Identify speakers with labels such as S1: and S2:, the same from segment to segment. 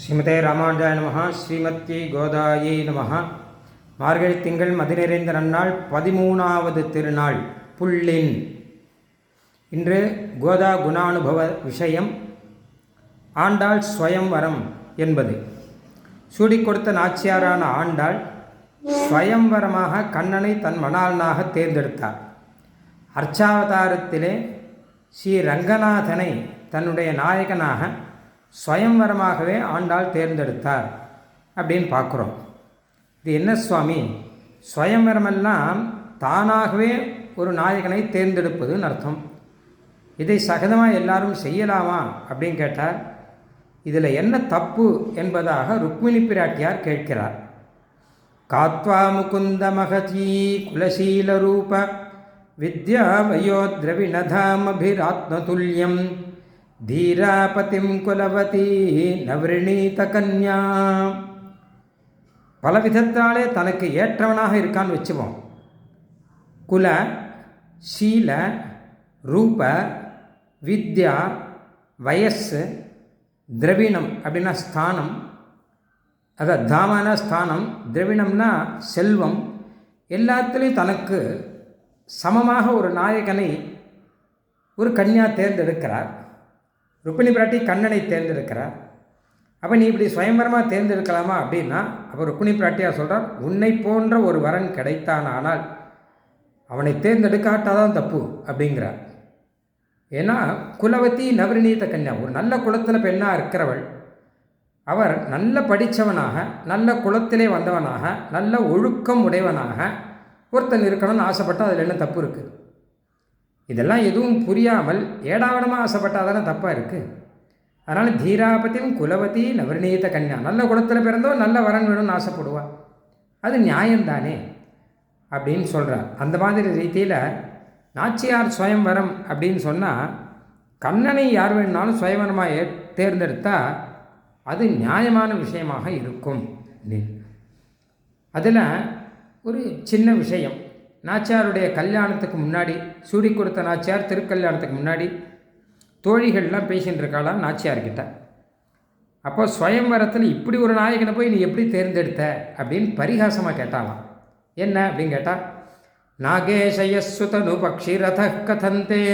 S1: ஸ்ரீமதே ராமானுஜாய நமஹ ஸ்ரீமத்தி கோதாயை நமஹ. மார்கழி திங்கள் மதி நிறைந்த நன்னாள் பதிமூணாவது திருநாள் புள்ளின் இன்று கோதா குணானுபவ விஷயம் ஆண்டாள் ஸ்வயம்வரம் என்பது. சூடி கொடுத்த நாச்சியாரான ஆண்டாள் ஸ்வயம்வரமாக கண்ணனை தன் மணாளனாக தேர்ந்தெடுத்தார். அர்ச்சாவதாரத்திலே ஸ்ரீ ரங்கநாதனை தன்னுடைய நாயகனாக சுயம்வரமாகவே ஆண்டாள் தேர்ந்தெடுத்தார் அப்படின்னு பார்க்குறோம். இது என்ன சுவாமி? சுயம்வரமெல்லாம் தானாகவே ஒரு நாயகனை தேர்ந்தெடுப்பதுன்னு அர்த்தம். இதை சகஜமாக எல்லாரும் செய்யலாமா அப்படின்னு கேட்டார். இதில் என்ன தப்பு என்பதாக ருக்மிணி பிராட்டியார் கேட்கிறார். காத்வா முகுந்த மகஜீ குலசீல ரூப வித்யா வயோத்ரவிணதாமபிராத்மதுல்யம் தீராபதிம் குலவதி நவரிணீத கன்யா பல விதத்தாலே தனக்கு ஏற்றவனாக இருக்கான்னு வச்சுவோம். குல சீல ரூப வித்யா வயசு திரவிணம் அப்படின்னா ஸ்தானம். அதான் தாமான ஸ்தானம் திரவிணம்னா செல்வம். எல்லாத்துலேயும் தனக்கு சமமாக ஒரு நாயகனை ஒரு கன்யா தேர்ந்தெடுக்கிறார். ருக்மிணி பிராட்டி கண்ணனை தேர்ந்தெடுக்கிறார். அப்போ நீ இப்படி சுயம்பரமாக தேர்ந்தெடுக்கலாமா அப்படின்னா அப்போ ருக்மிணி பிராட்டியாக சொல்கிறார் உன்னை போன்ற ஒரு வரன் கிடைத்தானால் அவனை தேர்ந்தெடுக்காட்டாதான் தப்பு அப்படிங்கிறார். ஏன்னா குலவதி நவரிணீத கன்யா ஒரு நல்ல குலத்தில் பெண்ணாக இருக்கிறவள். அவர் நல்ல படித்தவனாக நல்ல குலத்திலே வந்தவனாக நல்ல ஒழுக்கம் உடையவனாக ஒருத்தன் இருக்கணும்னு ஆசைப்பட்டால் அதில் என்ன தப்பு இருக்குது இதெல்லாம் எதுவும் புரியாமல் ஏடாவிடமாக ஆசைப்பட்டால் தானே தப்பாக இருக்குது அதனால் தீராபத்தியும் குலவதி நவரிணீத கன்யா நல்ல குலத்தில் பிறந்தோ நல்ல வரன் வேணும்னு ஆசைப்படுவா. அது நியாயம்தானே அப்படின்னு சொல்கிறார் அந்த மாதிரி ரீதியில் நாச்சியார் சுயம்வரம் அப்படின்னு சொன்னால் கண்ணனை யார் வேணுனாலும் சுயவரமாக ஏ தேர்ந்தெடுத்தால் அது நியாயமான விஷயமாக இருக்கும். அப்படின்னு அதில் ஒரு சின்ன விஷயம். நாச்சியாருடைய கல்யாணத்துக்கு முன்னாடி சூடி கொடுத்த நாச்சியார் திருக்கல்யாணத்துக்கு முன்னாடி தோழிகள்லாம் பேசிகிட்டு இருக்காளாம் நாச்சியார்கிட்ட. அப்போ ஸ்வயம்வரத்தில் இப்படி ஒரு நாயகனை போய் நீ எப்படி தேர்ந்தெடுத்த அப்படின்னு பரிகாசமாக கேட்டாலாம் என்ன அப்படின்னு கேட்டால் நாகேஷயஸ்வதனு பக்ஷிரத கதந்தே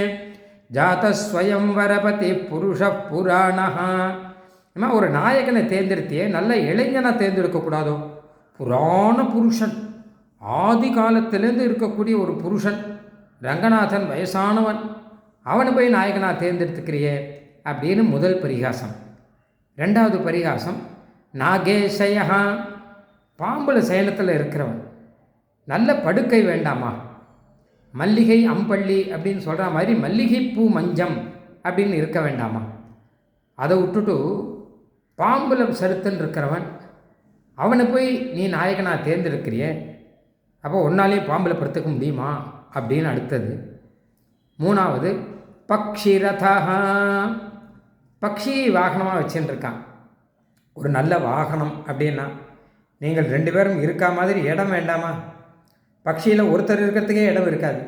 S1: ஜாதஸ்வயம்வரபதி புருஷ புராணஹா. ஏமா ஒரு நாயகனை தேர்ந்தெடுத்தியே நல்ல இளைஞனை தேர்ந்தெடுக்கக்கூடாதோ? புராண புருஷன். ஆதி காலத்திலேருந்து இருக்கக்கூடிய ஒரு புருஷன் ரங்கநாதன் வயசானவன் அவனை போய் நாயகனாக தேர்ந்தெடுத்துக்கிறியே அப்படின்னு முதல் பரிகாசம். ரெண்டாவது பரிகாசம் நாகேஷயா பாம்புல சேலத்தில் இருக்கிறவன். நல்ல படுக்கை வேண்டாமா? மல்லிகை அம்பள்ளி அப்படின்னு சொல்கிற மாதிரி மல்லிகைப்பூ மஞ்சம் அப்படின்னு இருக்க வேண்டாமா? அதை விட்டுட்டு பாம்புல செலுத்தன் இருக்கிறவன் அவனை போய் நீ நாயகனாக தேர்ந்தெடுக்கிறிய அப்போ ஒன்னாலே பாம்பில் படுத்துக்க முடியுமா? அப்படின்னு அடுத்தது. மூணாவது பக்ஷி ரதா பக்ஷி வாகனமாக வச்சுட்டுருக்கான் ஒரு நல்ல வாகனம் அப்படின்னா நீங்கள் ரெண்டு பேரும் இருக்கா மாதிரி இடம் வேண்டாமா? பக்ஷியில் ஒருத்தர் இருக்கிறதுக்கே இடம் இருக்காது.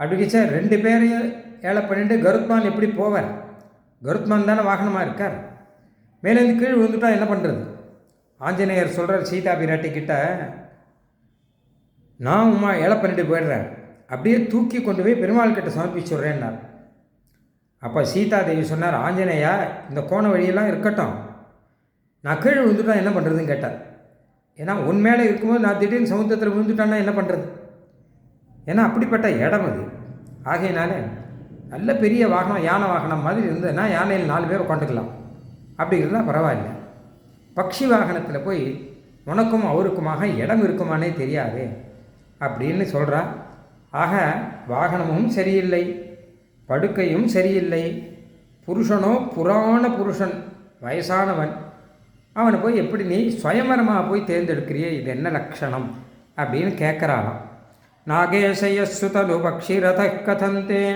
S1: அப்படிச்சா ரெண்டு பேரையும் ஏழை பண்ணிட்டு கருத்மான் எப்படி போவார்? கருத்மான் தானே வாகனமாக இருக்கார். மேலேருந்து கீழ் விழுந்துட்டா என்ன பண்ணுறது ஆஞ்சநேயர் சொல்கிறார் சீதா பிராட்டி கிட்ட நான் உமா ஏழை பண்ணிட்டு போயிடுறேன். அப்படியே தூக்கி கொண்டு போய் பெருமாள் கிட்ட சமர்ப்பிச்சுடுறேன்னார் அப்போ சீதா தேவி சொன்னார் ஆஞ்சநேயா இந்த கோண வழியெல்லாம் இருக்கட்டும். நான் கீழே விழுந்துட்டா என்ன பண்ணுறதுன்னு கேட்டார். ஏன்னா உன் மேலே இருக்கும்போது நான் திடீர்னு சமுத்திரத்தில் விழுந்துட்டான்னா என்ன பண்ணுறது ஏன்னா அப்படிப்பட்ட இடம் அது. ஆகையினால நல்ல பெரிய வாகனம் யானை வாகனம் மாதிரி இருந்ததுன்னா யானையில் நாலு பேர் உட்காந்துக்கலாம். அப்படி இருந்தால் பரவாயில்ல. பக்ஷி வாகனத்தில் போய் உனக்கும் அவருக்குமாக இடம் இருக்குமானே தெரியாது. அப்படின்னு சொல்கிறா ஆக வாகனமும் சரியில்லை படுக்கையும் சரியில்லை. புருஷனோ புராண புருஷன் வயசானவன். அவனை போய் எப்படி நீ சுயமரமாக போய் தேர்ந்தெடுக்கிறிய இது என்ன லக்ஷணம் அப்படின்னு கேட்குறாளாம் நாகேஷயசுதலு பக்ஷிரத கதந்தே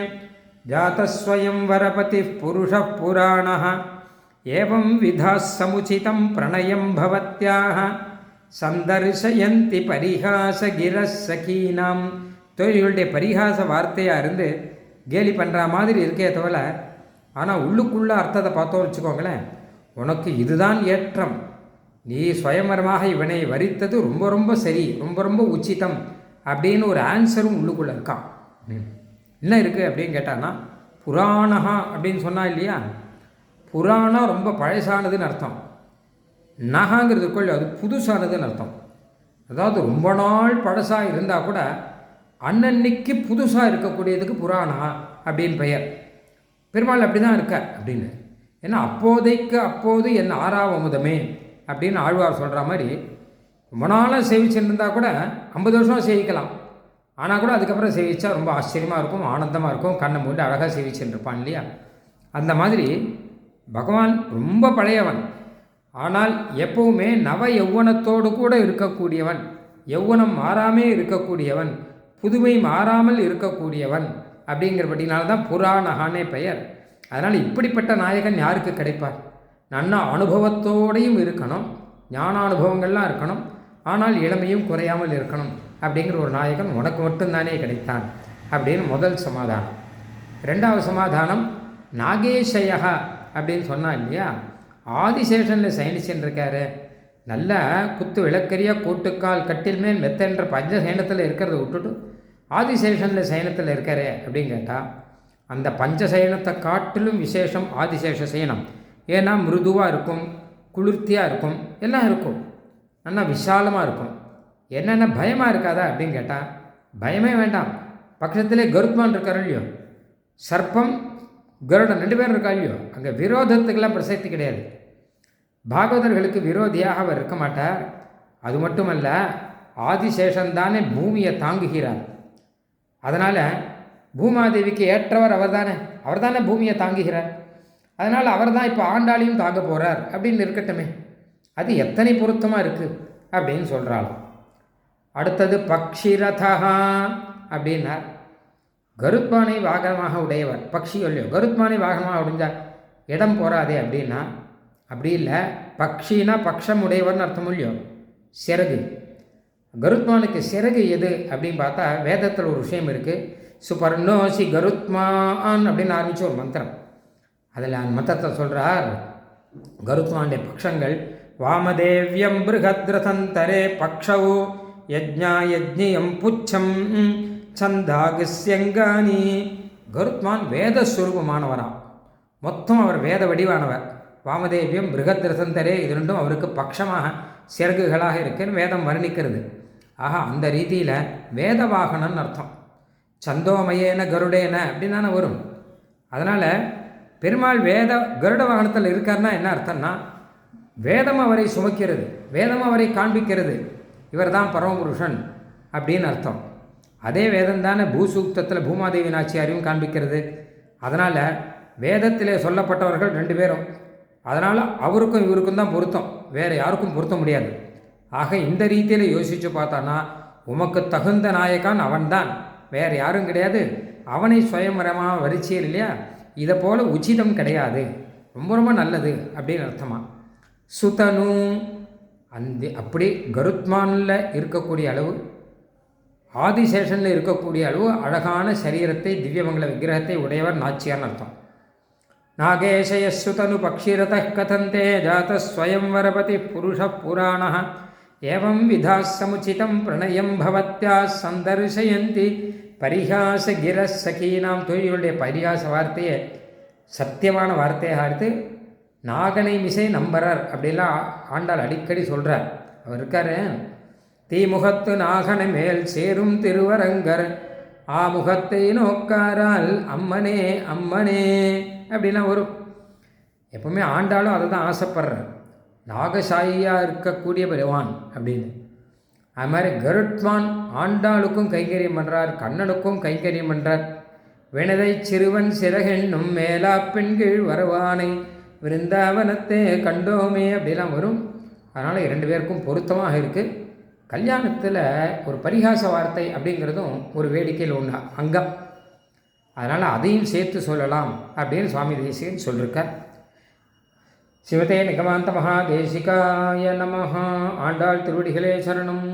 S1: ஜாத்தஸ்வயம்வரபதி புருஷ புராண ஏவம் விதா சமுச்சிதம் பிரணயம் பவத்யாக. சந்தர்சயந்தி பரிகாச கிரசகீனாம். தொழில்களுடைய பரிகாச வார்த்தையாக இருந்து கேலி பண்ணுற மாதிரி இருக்கே தவிர ஆனால் உள்ளுக்குள்ளே அர்த்தத்தை பார்த்தோம் வச்சுக்கோங்களேன். உனக்கு இதுதான் ஏற்றம். நீ சுயமரமாக இவனை வரித்தது ரொம்ப ரொம்ப சரி ரொம்ப ரொம்ப உச்சிதம் அப்படின்னு ஒரு ஆன்சரும் உள்ளுக்குள்ளே இருக்கான் என்ன இருக்குது அப்படின்னு கேட்டான்னா புராணகா அப்படின்னு சொன்னா இல்லையா? புராணம் ரொம்ப பழசானதுன்னு அர்த்தம். நகாங்கிறதுக்குள்ள அது புதுசானதுன்னு அர்த்தம். அதாவது ரொம்ப நாள் பழசாக இருந்தால் கூட அன்னன்னைக்கு புதுசாக இருக்கக்கூடியதுக்கு புராணா அப்படின்னு பெயர். பெருமாள் அப்படி தான் இருக்கார் அப்படின்னு. ஏன்னா அப்போதைக்கு அப்போது என் ஆறாவமுதமே அப்படின்னு ஆழ்வார் சொல்கிற மாதிரி ரொம்ப நாளாக சேவிச்சுட்டு இருந்தால் கூட ஐம்பது வருஷம் சேவிக்கலாம். ஆனால் கூட அதுக்கப்புறம் சேவிச்சா ரொம்ப ஆச்சரியமாக இருக்கும் ஆனந்தமாக இருக்கும் கண்ணை மூடி அழகாக சேவிச்சுருப்பான் இல்லையா? அந்த மாதிரி பகவான் ரொம்ப பழையவன். ஆனால் எப்பவுமே நவ யௌவனத்தோடு கூட இருக்கக்கூடியவன் யௌவனம் மாறாமே இருக்கக்கூடியவன் புதுமை மாறாமல் இருக்கக்கூடியவன் அப்படிங்கிறபடினால்தான் புராணகானே பெயர். அதனால் இப்படிப்பட்ட நாயகன் யாருக்கு கிடைப்பார்? நல்ல அனுபவத்தோடையும் இருக்கணும் ஞான அனுபவங்கள்லாம் இருக்கணும் ஆனால் இளமையும் குறையாமல் இருக்கணும் அப்படிங்கிற ஒரு நாயகன் உனக்கு மட்டும்தானே கிடைத்தான் அப்படின்னு முதல் சமாதானம். ரெண்டாவது சமாதானம் நாகேஷயா அப்படின்னு சொன்னா இல்லையா? ஆதிசேஷனில் சயனிச்சுன்னு இருக்காரு. நல்ல குத்து விளக்கரியாக கூட்டுக்கால் கட்டில் மேல் மெத்தன்ற பஞ்சசயனத்தில் இருக்கிறத விட்டுட்டு ஆதிசேஷனில் சயனத்தில் இருக்காரு அப்படின்னு கேட்டால் அந்த பஞ்சசயனத்தை காட்டிலும் விசேஷம் ஆதிசேஷ சயனம் ஏன்னா மிருதுவாக இருக்கும் குளிர்த்தியாக இருக்கும் எல்லாம் இருக்கும். நல்லா விசாலமாக இருக்கும். என்னென்ன பயமாக இருக்காதா அப்படின்னு கேட்டால் பயமே வேண்டாம். பக்கத்திலே கருத்மான் இருக்கார் இல்லையோ? சர்ப்பம் கருடன் ரெண்டு பேரும் இருக்கா இல்லையோ? அங்கே விரோதத்துக்கெல்லாம் பிரசக்தி கிடையாது. பாகவதர்களுக்கு விரோதியாக அவர் இருக்க மாட்டார். அது மட்டுமல்ல ஆதிசேஷன்தானே பூமியை தாங்குகிறார். அதனால் பூமாதேவிக்கு ஏற்றவர் அவர் தானே அவர் தானே பூமியை தாங்குகிறார். அதனால் அவர் தான் இப்போ ஆண்டாளையும் தாங்க போகிறார் அப்படின்னு இருக்கட்டுமே. அது எத்தனை பொருத்தமாக இருக்குது அப்படின்னு சொல்கிறாள் அடுத்தது பக்ஷிரதா அப்படின்னார். கருத்மானை வாகனமாக உடையவர். பக்ஷி இல்லையோ கருத்மானை வாகனமாக உடைஞ்சா இடம் போகாதே அப்படின்னா அப்படி இல்லை பக்ஷினா பக்ஷம் உடையவர்னு அர்த்தம் இல்லையோ? சிறகு. கருத்மானுக்கு சிறகு எது அப்படின்னு பார்த்தா வேதத்தில் ஒரு விஷயம் இருக்குது சுபர்ணோசி கருத்மான் அப்படின்னு ஆரம்பித்து ஒரு மந்திரம். அதில் அந்த மந்திரத்தை சொல்கிறார் கருத்மானுடைய பக்ஷங்கள் வாமதேவியம் பிருகத்ரதந்தரே பக்ஷவு யஜ்ஞா யஜ்ஞியம் புச்சம் சந்தாகுஸ்யங்கானி. கருத்மான் வேதஸ்வரூபமானவராம். மொத்தம் அவர் வேத வடிவானவர். வாமதேவியம் பிருகத்ரதந்தரே இது ரெண்டும் அவருக்கு பட்சமாக சிறகுகளாக இருக்குன்னு வேதம் வர்ணிக்கிறது. ஆக அந்த ரீதியில் வேதவாகனன்னு அர்த்தம். சந்தோமயேன கருடேன அப்படின்னு தானே வரும். அதனால் பெருமாள் வேத கருட வாகனத்தில் இருக்காருன்னா என்ன அர்த்தம்னா வேதம் அவரை சுமக்கிறது வேதம் அவரை காண்பிக்கிறது. இவர் தான் பரமபுருஷன் அப்படின்னு அர்த்தம். அதே வேதம் தானே பூசூக்தத்தில் பூமாதேவி நாச்சியாரையும் காண்பிக்கிறது. அதனால் வேதத்திலே சொல்லப்பட்டவர்கள் ரெண்டு பேரும். அதனால் அவருக்கும் இவருக்கும் தான் பொருத்தம். வேறு யாருக்கும் பொருத்த முடியாது. ஆக இந்த ரீதியில் யோசித்து பார்த்தானா உமக்கு தகுந்த நாயக்கான் அவன்தான். வேறு யாரும் கிடையாது. அவனை சுயமரமாக வரிச்சியர் இல்லையா? இதை போல் உச்சிதம் கிடையாது. ரொம்ப ரொம்ப நல்லது அப்படின்னு அர்த்தமா? சுதனு அந்த அப்படி கருத்மானில் இருக்கக்கூடிய அளவு ஆதிசேஷனில் இருக்கக்கூடிய அளவு அழகான சரீரத்தை திவ்யமங்கல விக்கிரகத்தை உடையவர் நாச்சியார்னு அர்த்தம். நாகேஷயஸ்சுதனு பக்ஷிரத கதந்தே ஜாத ஸ்வயம்வரபதி புருஷ புராண ஏவம் விதா சமுச்சிதம் பிரணயம் பவத்யா சந்தர்சயந்தி பரிகாச கிர சகீனாம் தொழிலுடைய பரிகாச வார்த்தையை சத்தியமான வார்த்தையாக எடுத்து நாகனை மிசை நம்பரர் அப்படிலாம் ஆண்டாள் அடிக்கடி சொல்கிறார் அவர் இருக்கார் தீமுகத்து நாகனை மேல் சேரும் திருவரங்கர் ஆமுகத்தை நோக்காரால் அம்மனே அம்மனே அப்படிலாம் வரும். எப்பவுமே ஆண்டாலும் அதை தான் ஆசைப்படுறார். நாகசாயியாக இருக்கக்கூடிய பெருவான் அப்படின்னு. அது மாதிரி கருட்வான் ஆண்டாளுக்கும் கைங்கரியம் பண்ணுறார் கண்ணனுக்கும் கைங்கரியம் பண்ணுறார் வினதை சிறுவன் சிறகென்னும் மேலா பெண்கள் வருவானை விருந்தாவனத்தே கண்டோமே அப்படிலாம் வரும். அதனால் இரண்டு பேருக்கும் பொருத்தமாக இருக்குது கல்யாணத்தில் ஒரு பரிகாச வார்த்தை அப்படிங்கிறதும் ஒரு வேடிக்கையில் ஒன்று அங்கம். அதனால் அதையும் சேர்த்து சொல்லலாம் அப்படின்னு சுவாமி தேசிகன் சொல்லியிருக்கார் சிவதே நிகமாந்த மகா தேசிகாய நமஹா. ஆண்டாள் திருவடிகளே சரணம்.